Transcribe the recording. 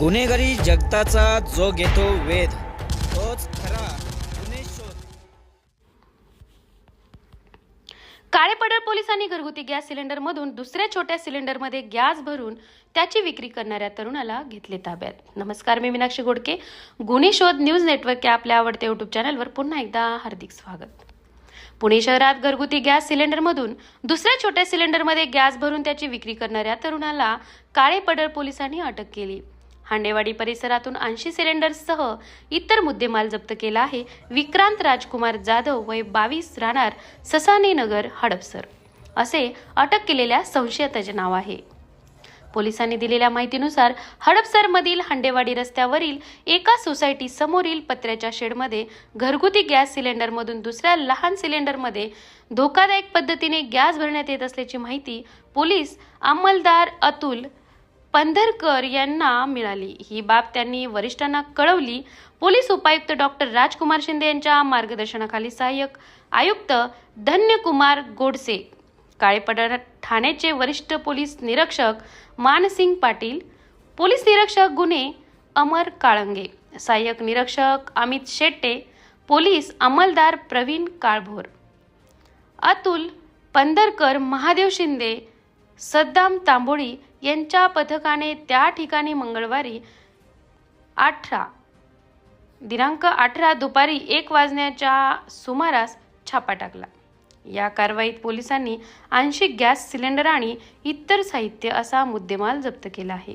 गुन्हेगारी जगताचा जो घेतो वेध तोच खरा गुन्हे शोध. काळेपडळ पोलिसांनी घरगुती गॅस सिलेंडरमधून दुसऱ्या छोट्या सिलेंडरमध्ये गॅस भरून त्याची विक्री करणाऱ्या तरुणाला घेतले ताब्यात. नमस्कार मी मीनाक्षी गोडके गुन्हे शोध न्यूज नेटवर्क या आपल्या आवडत्या युट्यूब चॅनलवर पुन्हा एकदा हार्दिक स्वागत. पुणे शहरात घरगुती गॅस सिलेंडरमधून दुसऱ्या छोट्या सिलेंडरमध्ये गॅस भरून त्याची विक्री करणाऱ्या तरुणाला काळेपडळ पोलिसांनी अटक केली. हांडेवाडी परिसरातून ऐंशी सिलेंडर्ससह इतर मुद्देमाल जप्त केला आहे. विक्रांत राजकुमार जाधव वय बावीस राहणार ससाने नगर हडपसर. असे अटक केलेल्या संशयिताचे नाव आहे. पोलिसांनी दिलेल्या माहितीनुसार हडपसरमधील हांडेवाडी रस्त्यावरील एका सोसायटी समोरील पत्र्याच्या शेडमध्ये घरगुती गॅस सिलेंडरमधून दुसऱ्या लहान सिलेंडरमध्ये धोकादायक पद्धतीने गॅस भरण्यात येत असल्याची माहिती पोलीस अंमलदार अतुल पंधरकर यांना मिळाली. ही बाब त्यांनी वरिष्ठांना कळवली. पोलीस उपायुक्त डॉक्टर राजकुमार शिंदे यांच्या मार्गदर्शनाखाली सहाय्यक आयुक्त धन्यकुमार गोडसे काळेपडळ ठाण्याचे वरिष्ठ पोलीस निरीक्षक मानसिंग पाटील पोलीस निरीक्षक गुन्हे अमर काळंगे सहाय्यक निरीक्षक अमित शेट्टे पोलीस अंमलदार प्रवीण काळभोर अतुल पंधरकर महादेव शिंदे सद्दाम तांबोळी यांच्या पथकाने त्या ठिकाणी मंगळवारी अठरा दिनांक अठरा दुपारी एक वाजण्याच्या सुमारास छापा टाकला. या कारवाईत पोलिसांनी आंशिक गॅस सिलेंडर आणि इतर साहित्य असा मुद्देमाल जप्त केला आहे.